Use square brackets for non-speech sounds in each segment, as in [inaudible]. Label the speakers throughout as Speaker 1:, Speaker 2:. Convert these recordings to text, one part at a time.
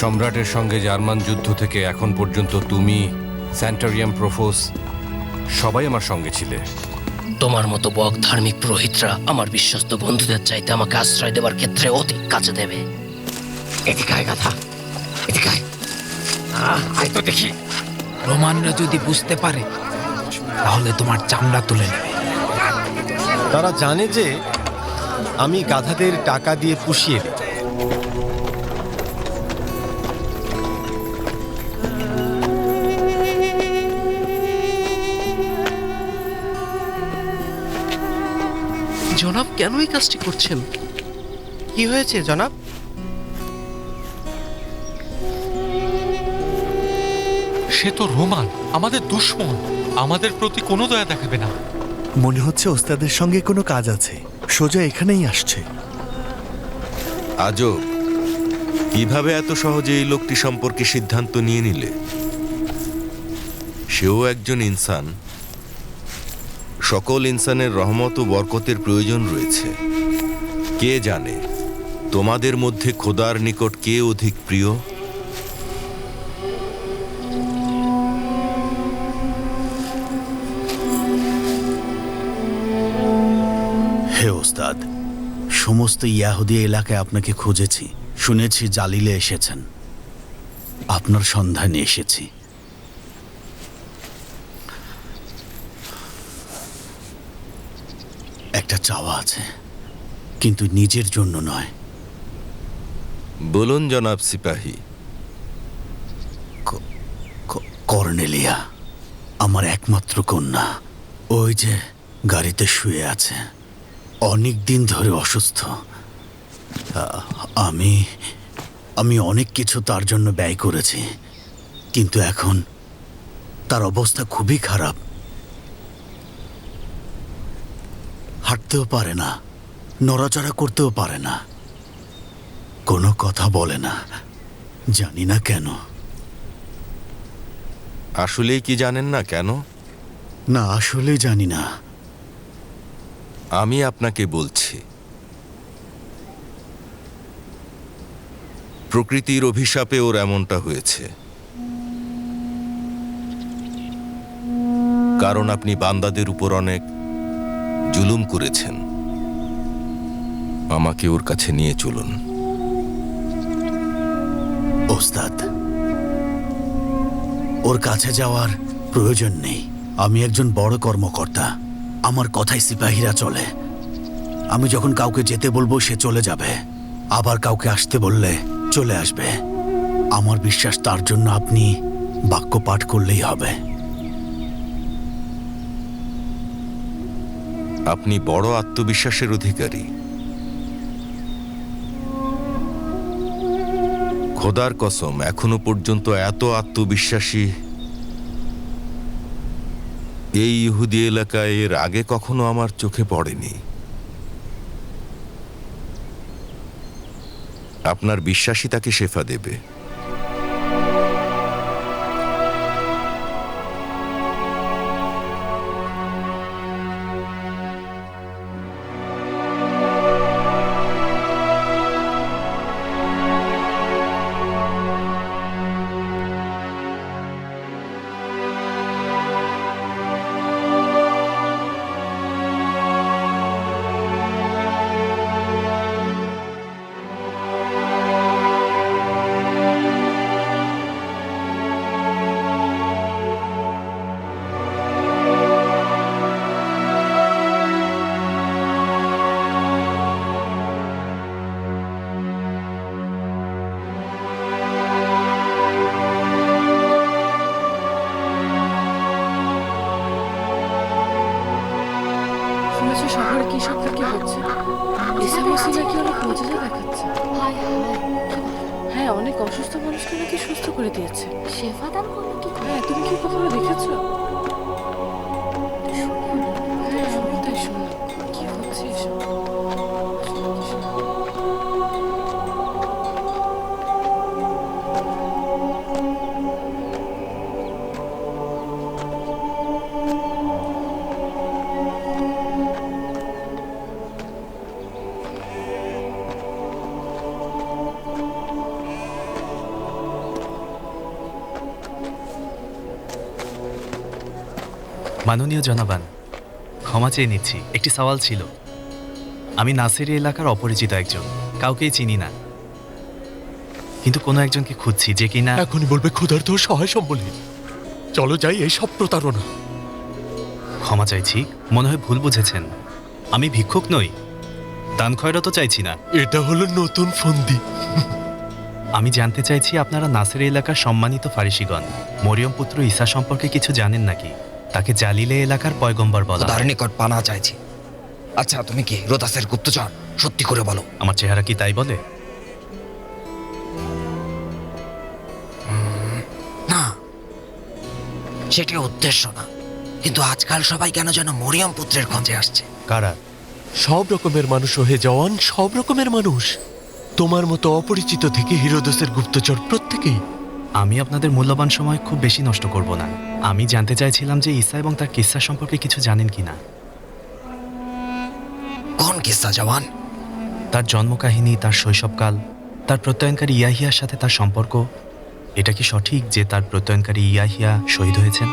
Speaker 1: সম্রাটের সঙ্গে জার্মান যুদ্ধ থেকে এখন পর্যন্ত তুমি স্যান্টারিয়াম প্রোফোস সবাই আমার সঙ্গে ছিলে।
Speaker 2: তোমার মতো বক ধার্মিক পুরোহিতরা আমার বিশ্বস্ত বন্ধুদের চাইতে আমাকে আশ্রয় দেওয়ার ক্ষেত্রে অধিক কাছে দেবে। এদিকে আয় গাধা এদিকে আয়। আহ, আয় তো দেখি।
Speaker 3: রোমানরা যদি বুঝতে পারে তাহলে তোমার চামড়া তুলে নেবে।
Speaker 4: তারা জানে যে আমি গাধাদের টাকা দিয়ে পুষিয়ে দিই
Speaker 5: জনাব কেন এই কাজটি করছেন?
Speaker 4: কি হয়েছে জনাব?
Speaker 6: সে তো রোমান আমাদের দুশ্মন। আমাদের প্রতি কোনো দয়া দেখাবে না।
Speaker 7: মনে হচ্ছে ওস্তাদের সঙ্গে কোনো কাজ আছে। সোজা এখানেই আসছে।
Speaker 8: আজব কীভাবে এত সহজে এই লোকটি সম্পর্কে সিদ্ধান্ত নিয়ে নিলে? সেও একজন ইনসান। সকল ইনসানের রহমত ও বরকতের প্রয়োজন রয়েছে। কে জানে, তোমাদের মধ্যে খোদার নিকট কে অধিক প্রিয়?
Speaker 9: হে ওস্তাদ, সমস্ত ইয়াহুদি এলাকায় আপনাকে খুঁজেছি, শুনেছি জালিলে এসেছেন। আপনার সন্ধানে এসেছি। একটা চাওয়া আছে কিন্তু নিজের জন্য নয়।
Speaker 8: বলুন জনাব সিপাহী।
Speaker 9: কর্নেলিয়া আমার একমাত্র কন্যা ওই যে গাড়িতে শুয়ে আছে অনেক দিন ধরে অসুস্থ। আমি আমি অনেক কিছু তার জন্য ব্যয় করেছি কিন্তু এখন তার অবস্থা খুবই খারাপ। হাঁটতেও পারে না নড়াচড়া করতেও পারে না। কোনো কথা বলে না জানি না কেন।
Speaker 8: আসলেই কি জানেন না কেন?
Speaker 9: না আসলে জানি না।
Speaker 8: আমি আপনাকে বলছি প্রকৃতির অভিশাপে ওর এমনটা হয়েছে। কারণ আপনি বান্দাদের উপর অনেক জুলুম করেছেন। আমাকে ওর কাছে নিয়ে চলুন।
Speaker 9: ওস্তাদ, ওর কাছে যাওয়ার প্রয়োজন নেই। আমি একজন বড় কর্মকর্তা। আমার কথাই সিপাহীরা চলে। আমি যখন কাউকে যেতে বলব, সে চলে যাবে। আবার কাউকে আসতে বললে চলে আসবে। আমার বিশ্বাস তার জন্য আপনি বাক্য পাঠ করলেই হবে।
Speaker 8: আপনি বড় আত্মবিশ্বাসের অধিকারী। খোদার কসম, এখনও পর্যন্ত এত আত্মবিশ্বাসী এই ইহুদি এলাকায় এর আগে কখনো আমার চোখে পড়েনি। আপনার বিশ্বাসী তাকে শেফা দেবে।
Speaker 10: কি এসে কি হচ্ছে এসএমএসি নাকি অনেক মজা দেখাচ্ছে। হ্যাঁ অনেক অসুস্থ মানুষকে নাকি সুস্থ করে দিয়েছে।
Speaker 11: শেফা দান করল কি
Speaker 10: হ্যাঁ তুমি কি কখনো দেখেছ?
Speaker 12: মাননীয় জনাবান ক্ষমা চেয়ে নিচ্ছি। একটি সওয়াল ছিল। আমি নাসেরি এলাকার অপরিচিত একজন কাউকেই চিনি না। কিন্তু কোনো একজনকে খুঁজছি যে কিনা
Speaker 6: এখনই বলবে ক্ষুধার্ত ও সহায় সম্বলী। চলো যাই এই সব প্রতারণা।
Speaker 12: ক্ষমা চাইছি মনে হয় ভুল বুঝেছেন। আমি ভিক্ষুক নই দান খয়রা তো চাইছি না।
Speaker 6: এটা হলো নতুন ফন্দি।
Speaker 12: আমি জানতে চাইছি আপনারা নাসের এলাকার সম্মানিত ফারিসিগণ মরিয়ম পুত্র ঈসা সম্পর্কে কিছু জানেন নাকি? তাকে জালিলে এলাকার পয়গম্বর বলা হয়।
Speaker 3: তার নিকট পানা চাইছি। আচ্ছা তুমি কি রোদাসের গুপ্তচর? সত্যি করে বলো।
Speaker 12: আমার চেহারা কি তাই বলে?
Speaker 3: না। সেটি উদ্দেশ্য না। কিন্তু আজকাল সবাই কেন যেন মরিয়ম পুত্রের খোঁজে আসছে?
Speaker 12: কারা?
Speaker 6: সব রকমের মানুষ ওহে জওয়ান সব রকমের মানুষ। তোমার মতো অপরিচিত থেকে হিরোদসের গুপ্তচর প্রত্যেকেই।
Speaker 12: আমি আপনাদের মূল্যবান সময় খুব বেশি নষ্ট করব না। আমি জানতে চাইছিলাম যে ঈসা এবং তার কিসসা সম্পর্কে কিছু জানেন কিনা।
Speaker 3: কোন কিস্সা জওয়ান?
Speaker 12: তার জন্মকাহিনী তার শৈশবকাল তার প্রত্যয়নকারী ইয়াহিয়ার সাথে তার সম্পর্ক এটা কি সঠিক যে তার প্রত্যয়নকারী ইয়াহিয়া শহীদ হয়েছেন?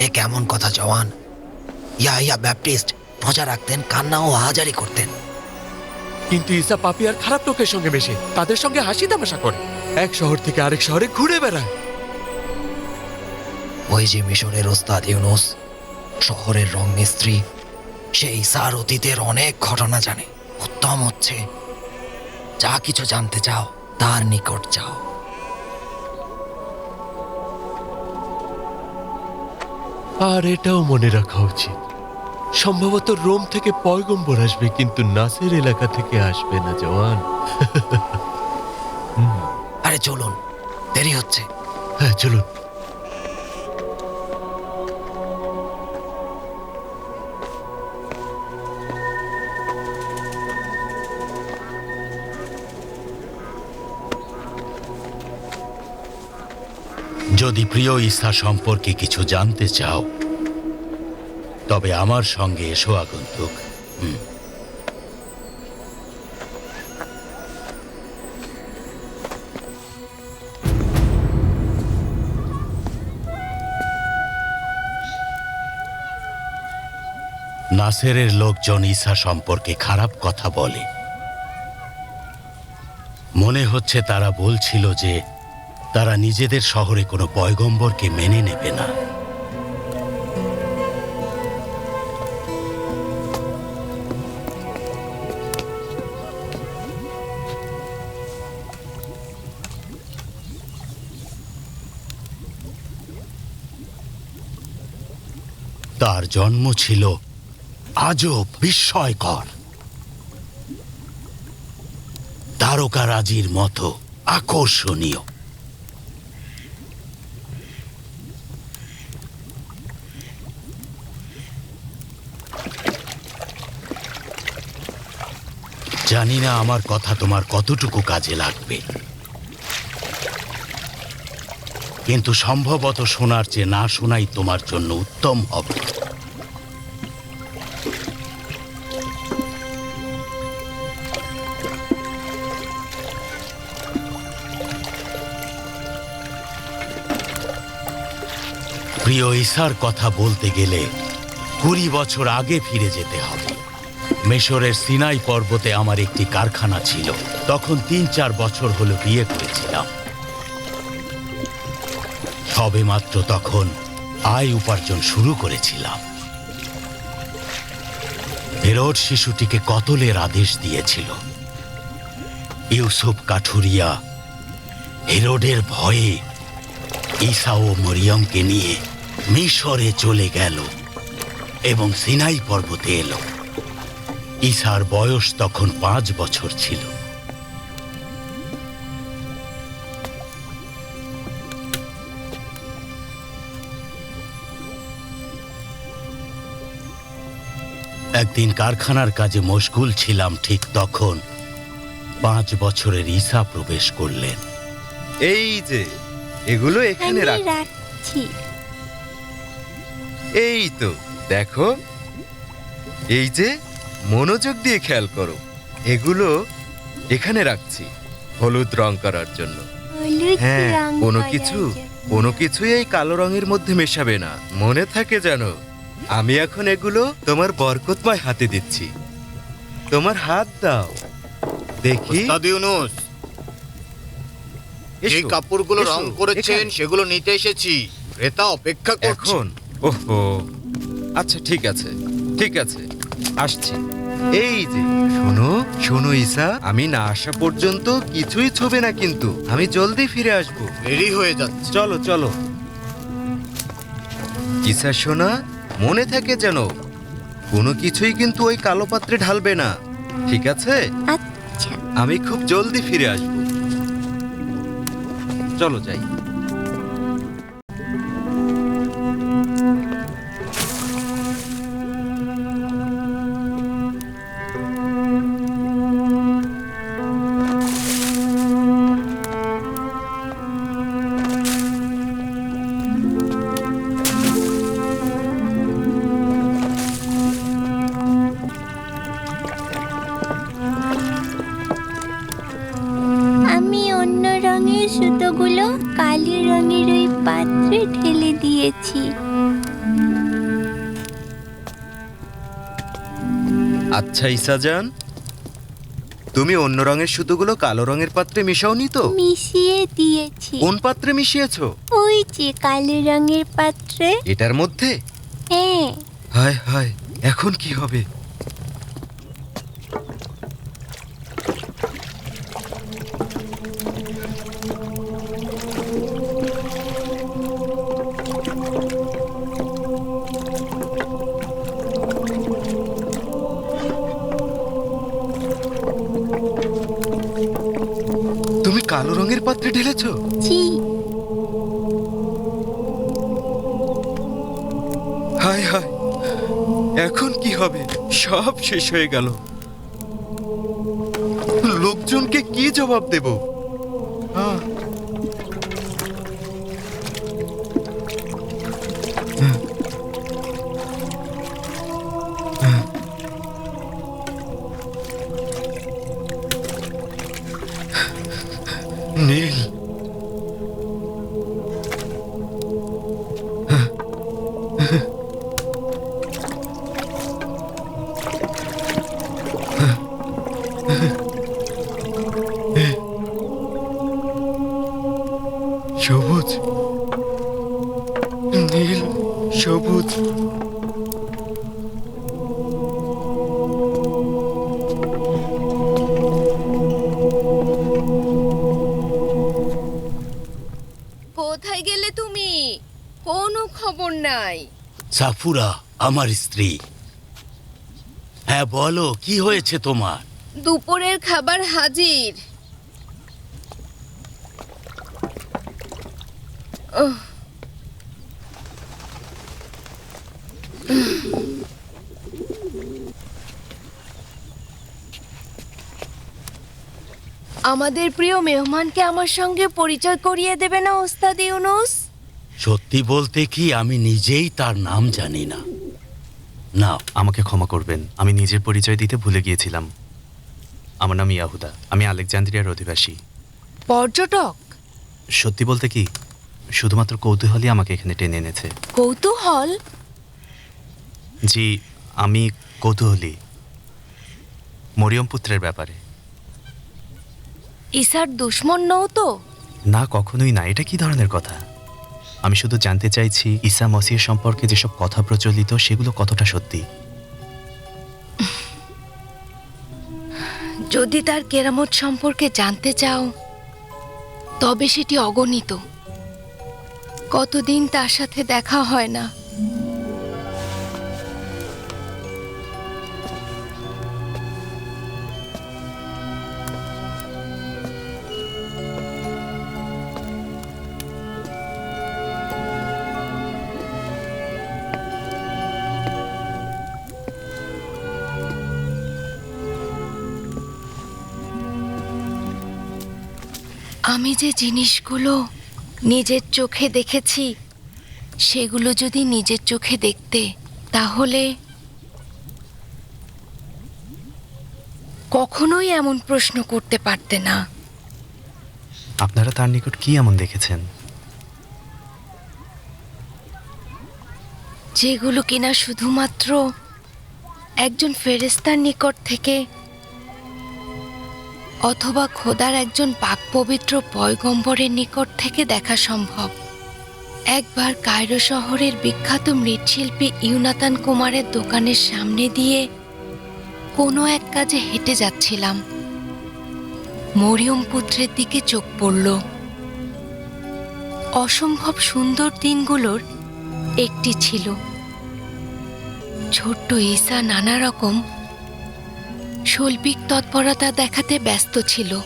Speaker 12: [laughs]
Speaker 3: এ কেমন কথা জওয়ান? ইয়া ইয়া ব্যাপটিস্ট রোজা রাখতেন কান্না ও হাজারি করতেন।
Speaker 6: কিন্তু ঈসা পাপি আর খারাপ লোকের সঙ্গে মেশে তাদের সঙ্গে হাসি তামাশা করে। এক শহর থেকে আরেক শহরে ঘুরে বেড়ায়।
Speaker 3: ওই যে মিশরের ওস্তাদ ইউনুস শহরের রং মিস্ত্রি সেই সার অতীতের অনেক ঘটনা জানে। উত্তম হচ্ছে যা কিছু জানতে চাও তার নিকট যাও।
Speaker 6: আর এটাও মনে রাখা উচিত সম্ভবত রোম থেকে পয়গম্বর আসবে কিন্তু নাসের এলাকা থেকে আসবে না জওয়ান। [laughs]
Speaker 3: আরে চলুন। দেরি হচ্ছে।
Speaker 6: হ্যাঁ চলুন।
Speaker 9: যদি প্রিয় ঈসা সম্পর্কে কিছু জানতে চাও, তবে আমার সঙ্গে এসো আগন্তুক। নাসেরের লোকজন ঈসা সম্পর্কে খারাপ কথা বলে। মনে হচ্ছে তারা বলছিল যে তারা নিজেদের শহরে কোনো পয়গম্বরকে মেনে নেবে না। তার জন্ম ছিল আজব বিস্ময়কর। তারকারাজির মতো আকর্ষণীয়। জানি না আমার কথা তোমার কতটুকু কাজে লাগবে। কিন্তু সম্ভবত শোনার চেয়ে না শোনাই তোমার জন্য উত্তম হবে। প্রিয় ঈশার কথা বলতে গেলে কুড়ি বছর আগে ফিরে যেতে হবে। মেশরের সিনাই পর্বতে আমার একটি কারখানা ছিল। তখন তিন চার বছর হলো বিয়ে করেছিলাম। সবে মাত্র তখন আয় উপার্জন শুরু করেছিলাম। হেরোড শিশুটিকে কতলের আদেশ দিয়েছিল। ইউসুফ কাঠুরিয়া হেরোডের ভয়ে ঈসা ও মরিয়মকে নিয়ে মিশরে চলে গেল এবং সিনাই পর্বতে এলো। ঈসার বয়স তখন পাঁচ বছর ছিল। একদিন কারখানার কাজে মশগুল ছিলাম ঠিক তখন। পাঁচ বছরের ঈসা প্রবেশ করলেন।
Speaker 4: এই যে এগুলো এখানে রাখ
Speaker 11: রাখছি।
Speaker 4: এই তো দেখো। এই যে মনোযোগ দিয়ে খেয়াল করো এগুলো এখানে রাখছি হলুদ রং করার জন্য। হ্যাঁ, কোনো কিছু কোনো কিছুই এই কালো রঙের মধ্যে মেশাবে না মনে থাকে জানো আমি এখন এগুলো তোমার বরকতময় হাতে দিচ্ছি। তোমার হাত দাও। দেখি।
Speaker 9: যে কাপড়গুলো রং করেছেন সেগুলো নিতে এসেছি। ক্রেতা অপেক্ষা করছে।
Speaker 4: এখন ওহো। আচ্ছা ঠিক আছে ঠিক আছে আসছি। এই যে শোনো শোনো ঈসা আমি না আসা পর্যন্ত কিছুই ছবে না কিন্তু। আমি জলদি ফিরে আসব।
Speaker 9: দেরি হয়ে যাচ্ছে।
Speaker 4: চলো চলো। ঈসা শোনা মনে থাকে যেন কোনো কিছুই কিন্তু ওই কালো পাত্রে ঢালবে না। ঠিক আছে?
Speaker 13: আচ্ছা।
Speaker 4: আমি খুব জলদি ফিরে আসব। চলো যাই। আচ্ছা ইসাজান তুমি অন্য রঙের সুতোগুলো কালো রঙের পাত্রে মিশাওনি তো?
Speaker 13: মিশিয়ে দিয়েছি।
Speaker 4: কোন পাত্রে মিশিয়েছো?
Speaker 13: ওই যে কালো রঙের পাত্রে।
Speaker 4: এটার মধ্যে?
Speaker 13: হ্যাঁ।
Speaker 4: হায় হায় এখন কি হবে? রঙের পাত্রে ঢেলেছ? হায় হায় এখন কি হবে? সব শেষ হয়ে গেল। লোকজনকে কি জবাব দেব?
Speaker 9: সাফুরা, আমার স্ত্রী। হ্যাঁ বলো, কি হয়েছে তোমার?
Speaker 11: দুপুরের খাবার হাজির। আমাদের প্রিয় মেহমানকে আমার সঙ্গে পরিচয় করিয়ে দেবে না, ওস্তাদ ইউনুস?
Speaker 9: সত্যি বলতে কি আমি নিজেই তার নাম জানি না। না।
Speaker 12: আমাকে ক্ষমা করবেন। আমি নিজের পরিচয় দিতে ভুলে গিয়েছিলাম। আমার নাম ইয়াহুদা। আমি আলেকজান্দ্রিয়ার অধিবাসী।
Speaker 11: পর্যটক?
Speaker 12: সত্যি বলতে কি? শুধুমাত্র কৌতূহলই আমাকে এখানে টেনে এনেছে।
Speaker 11: কৌতূহল?
Speaker 12: জি আমি কৌতূহলী। মরিয়ম পুত্রের ব্যাপারে।
Speaker 11: ইসার দুশ্মন নও তো?
Speaker 12: না কখনোই না। এটা কি ধরনের কথা? আমি শুধু জানতে চাইছি ঈসা মসিহ সম্পর্কে যেসব কথা প্রচলিত, সেগুলো কতটা সত্যি?
Speaker 11: যদি তার কেরামত সম্পর্কে জানতে চাও, তবে সেটি অগণিত। কতদিন তার সাথে দেখা হয় না। আমি যে জিনিসগুলো নিজের চোখে দেখেছি সেগুলো যদি নিজের চোখে দেখতে তাহলে কখনোই এমন প্রশ্ন করতে পারতে না।
Speaker 12: আপনারা তার নিকট কি এমন দেখেছেন?
Speaker 11: যেগুলো কিনা শুধুমাত্র একজন ফেরেস্তার নিকট থেকে অথবা খোদার একজন পাক পবিত্র পয়গম্বরের নিকট থেকে দেখা সম্ভব। একবার কায়রো শহরের বিখ্যাত মৃৎশিল্পী ইউনাতান কুমারের দোকানের সামনে দিয়ে কোনো এক কাজে হেঁটে যাচ্ছিলাম। মরিয়ম পুত্রের দিকে চোখ পড়ল। অসম্ভব সুন্দর দিনগুলোর একটি ছিল। ছোট্ট ঈসা নানা রকম শৈল্পিক তৎপরতা দেখাতে ব্যস্ত ছিল।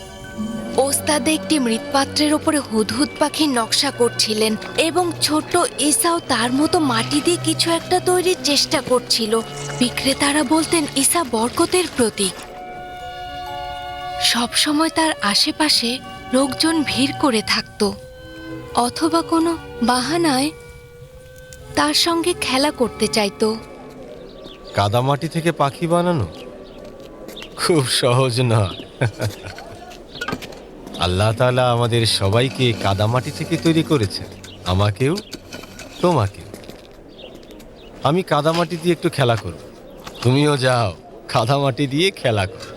Speaker 11: ওস্তাদে একটি মৃৎপাত্রের ওপরে হুদহুদ পাখির নকশা করছিলেন এবং ছোট্ট ঈসাও তার মতো মাটি দিয়ে কিছু একটা তৈরির চেষ্টা করছিল। বিক্রেতারা বলতেন, ঈসা বরকতের প্রতীক। সবসময় তার আশেপাশে লোকজন ভিড় করে থাকতো, অথবা কোনো বাহানায় তার সঙ্গে খেলা করতে চাইতো।
Speaker 14: কাদামাটি থেকে পাখি বানানো? খুব সহজ না। আল্লাহ তালা আমাদের সবাইকে কাদামাটি থেকে তৈরি করেছেন। আমাকেও, তোমাকেও। আমি কাদামাটি দিয়ে একটু খেলা করব। তুমিও যাও, কাদামাটি দিয়ে খেলা করো।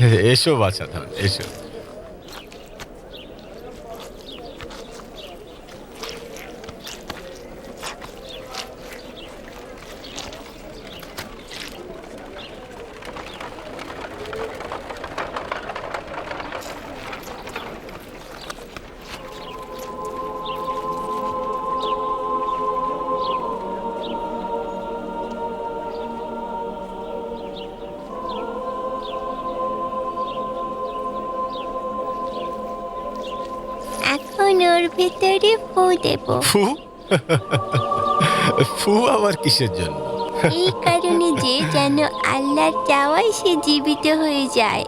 Speaker 14: [laughs] এসো বাছা ধান, এসো।
Speaker 11: ভেতরে ফু দেব।
Speaker 14: ফু? [laughs] ফু আবার কিসের জন্য?
Speaker 11: এই কারণে যে যেন আল্লাহর চাওয়ায় সে জীবিত হয়ে যায়।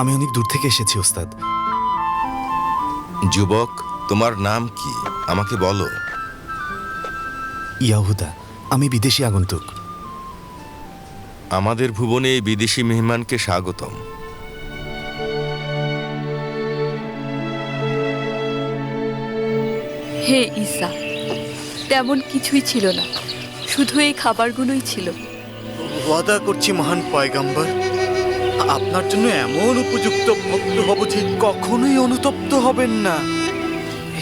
Speaker 12: আমি অনেক দূর থেকে এসেছি ওস্তাদ।
Speaker 8: যুবক তোমার নাম কি? আমাকে বলো।
Speaker 12: ইয়াহুদা আমি বিদেশি আগন্তুক।
Speaker 8: আমাদের ভুবনে এই বিদেশি মেহমানকে স্বাগতম।
Speaker 15: হে ঈসা তেমন কিছুই ছিল না। শুধু এই খাবারগুলোই ছিল।
Speaker 7: ওয়াদা করছি মহান পয়গাম্বর। আপনার জন্য এমন উপযুক্ত ভক্ত হব যে কখনোই অনুতপ্ত হবেন না।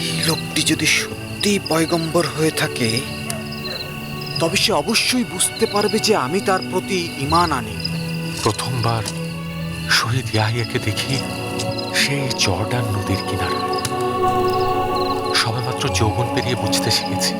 Speaker 16: এই লোকটি যদি সত্যি পয়গম্বর হয়ে থাকে,
Speaker 7: তবে সে অবশ্যই বুঝতে পারবে যে আমি তার প্রতি ইমান আনি।
Speaker 17: প্রথমবার শহীদ ইয়াহিয়াকে দেখি সেই জর্ডান নদীর কিনারা। সবেমাত্র যৌবন পেরিয়ে বুঝতে শিখেছি।